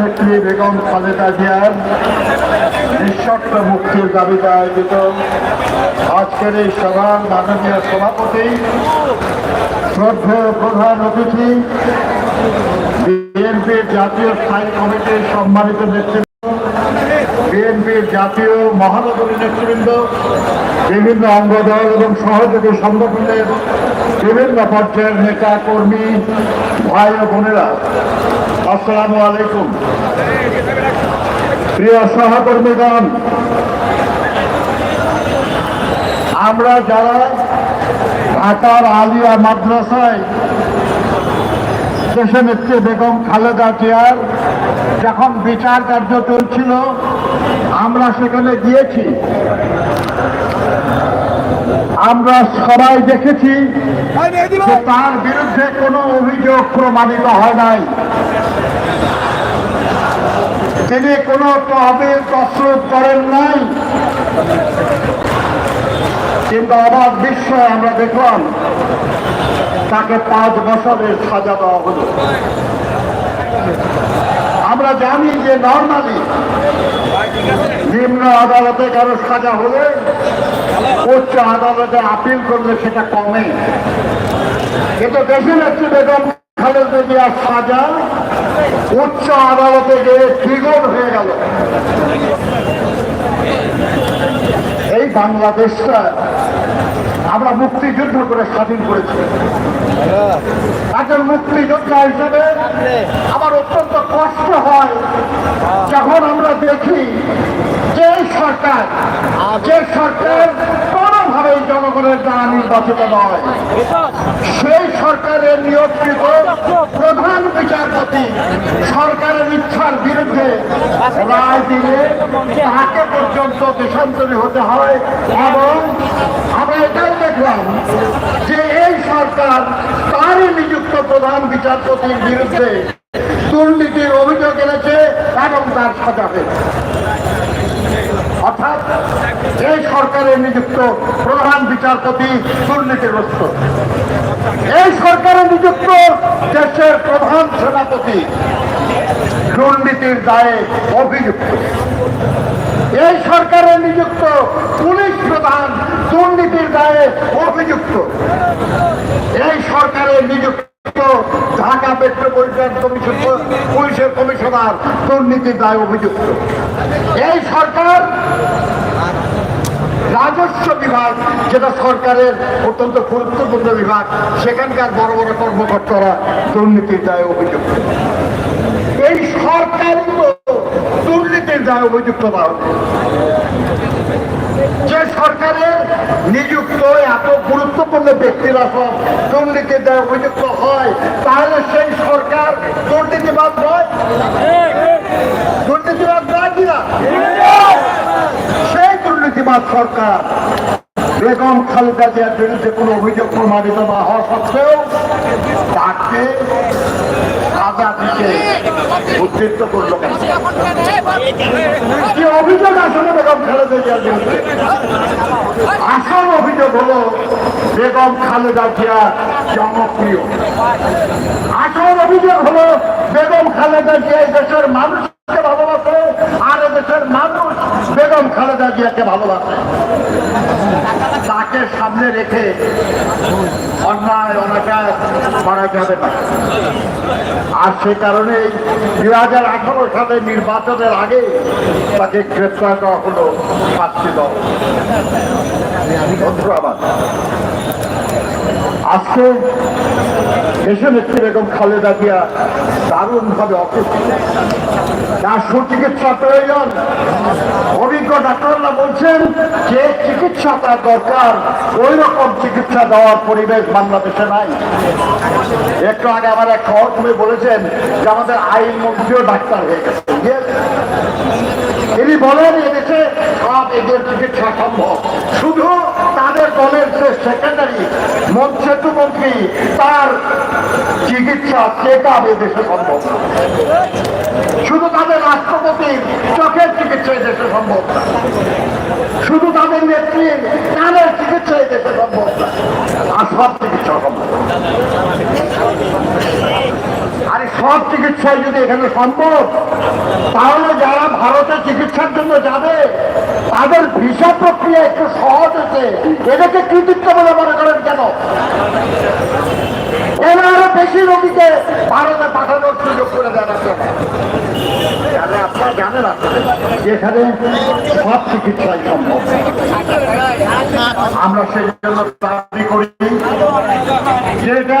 নেত্রী বেগম খালেদা জিয়ার নিঃশর্ত মুক্তির দাবিতে আয়োজিত আজকের এই সভার মাননীয় সভাপতি, শ্রদ্ধেয় প্রধান অতিথি, বিএনপির জাতীয় স্থায়ী কমিটির সম্মানিত নেতৃত্ব বিএনপির জাতীয় মহানগরী নেতৃবৃন্দ, বিভিন্ন অঙ্গদল এবং সহযোগী সংগঠনের বিভিন্ন পর্যায়ের নেতা, কর্মী, ভাই ও বোনেরা। আসসালামু আলাইকুম। প্রিয় সহকর্মীগণ, আমরা যারা ঢাকার আলিয়া মাদ্রাসায় দেশে নেত্রী বেগম খালেদা জিয়ার যখন বিচার কার্য চলছিল, আমরা সেখানে গিয়েছি। আমরা সবাই দেখেছি তার বিরুদ্ধে কোনো অভিযোগ প্রমাণিত হয় নাই। তিনি কোনো তহবিল প্রস্তুত করেন নাই। কিন্তু অবাক বিস্ময় আমরা দেখলাম, তাকে পাঁচ বছরের সাজা দেওয়া হলো। আমরা জানি যে নর্মালি নিম্ন আদালতে কারও সাজা হলে উচ্চ আদালতে আপিল করলে সেটা কমে। কিন্তু দেশে যাচ্ছে বেগম খালেদা সাজা উচ্চ আদালতে গিয়ে দ্বিগুণ হয়ে গেল। এই বাংলাদেশটা আমরা মুক্তিযুদ্ধ করে স্বাধীন করেছি। একজন মুক্তিযোদ্ধা হিসেবে আমার অত্যন্ত কষ্ট হয় যখন আমরা দেখি যে সরকার যে সরকার কোনোভাবে জনগণের দ্বারা নির্বাচিত নয়। সেই সরকারের নিয়োগকৃত প্রধান বিচারপতি সরকারের ইচ্ছার বিরুদ্ধে রায় দিয়ে তাকে পর্যন্ত দেশান্তরী হতে হয় এবং আমরা এটাই দেখলাম যে এই সরকার তারই নিযুক্ত প্রধান বিচারপতির বিরুদ্ধে দুর্নীতির অভিযোগ এনেছে এবং তার সাজা হয়েছে। অর্থাৎ এই সরকারের নিযুক্ত প্রধান বিচারপতি দুর্নীতিগ্রস্ত, এই সরকারের নিযুক্ত দেশের প্রধান সেনাপতি দুর্নীতির দায়ে অভিযুক্ত। এই সরকারের নিযুক্ত পুলিশ প্রধান দুর্নীতির দায়ে অভিযুক্ত। এই সরকারের নিযুক্ত ঢাকা মেট্রোপলিটন কমিশন পুলিশের কমিশনার দুর্নীতির দায়ে অভিযুক্ত। এই সরকার রাজস্ব বিভাগ, যেটা সরকারের অত্যন্ত গুরুত্বপূর্ণ বিভাগ, সেখানকার বড় বড় কর্মকর্তারা দুর্নীতির দায়ে অভিযুক্ত। এই সরকার দুর্নীতির দায়ে অভিযুক্ত যে সরকারের নিযুক্ত এত গুরুত্বপূর্ণ ব্যক্তিরা সব দুর্নীতির দায়ে অভিযুক্ত হয়, তাহলে সেই সরকার দুর্নীতিবাদ নয় দুর্নীতিবাদ নয় কিনা সেই দুর্নীতিবাদ সরকার, বেগম খালেদা জিয়ার বিরুদ্ধে কোনো অভিযোগ প্রমাণিত না হওয়া সত্ত্বেও তাকে বেগম খালেদা জিয়ার হলো বেগম খালেদা জনপ্রিয়। আসল অভিযোগ হলো বেগম খালেদা জিয়া দেশের মানুষকে ভালোবাসে। আর এ দেশের মানুষ বেগম খালেদা জিয়াকে ভালোবাসে। তাকে সামনে রেখে অন্যায়, অনাচার করা যাবে না। আর সে কারণে দুই হাজার আঠারো সালে নির্বাচনের আগে তাকে গ্রেপ্তার করা হলো পাঁচটি দল। আজকে দেশের নেত্রী বেগম খালেদা জিয়া দারুণভাবে অসুস্থ। তার সুচিকিৎসা প্রয়োজন। অভিজ্ঞ ডাক্তাররা বলছেন, যে চিকিৎসা তার দরকার ওই রকম চিকিৎসা দেওয়ার পরিবেশ বাংলাদেশে নাই। একটু আগে আমার এক সহকর্মী বলেছেন যে আমাদের আইন মন্ত্রীও ডাক্তার হয়ে গেছে. তিনি বলেন, এদেশে সব এদের চিকিৎসা সম্ভব। শুধু দলের যে সেক্রেটারি সেতু মন্ত্রী, তার চিকিৎসা চেক আপ এদেশে সম্ভব। শুধু তাদের রাষ্ট্রপতির চোখের চিকিৎসা এদেশে সম্ভব না। শুধু তাদের নেত্রীর কানের চিকিৎসা এদেশে সম্ভব না। আর সব চিকিৎসা সম্ভব। আরে সব চিকিৎসায় যদি এখানে সম্ভব, তাহলে যারা ভারতে চিকিৎসার জন্য যাবে, তাদের ভিসা প্রক্রিয়া একটু সহজ এদেরকে কৃতিত্ব বলে মনে করেন কেন? এরা আরও বেশি রোগীকে ভারতে পাঠানোর সুযোগ করে আপনারা তাহলে আমরা সেই জন্য দাবি করি যে এটা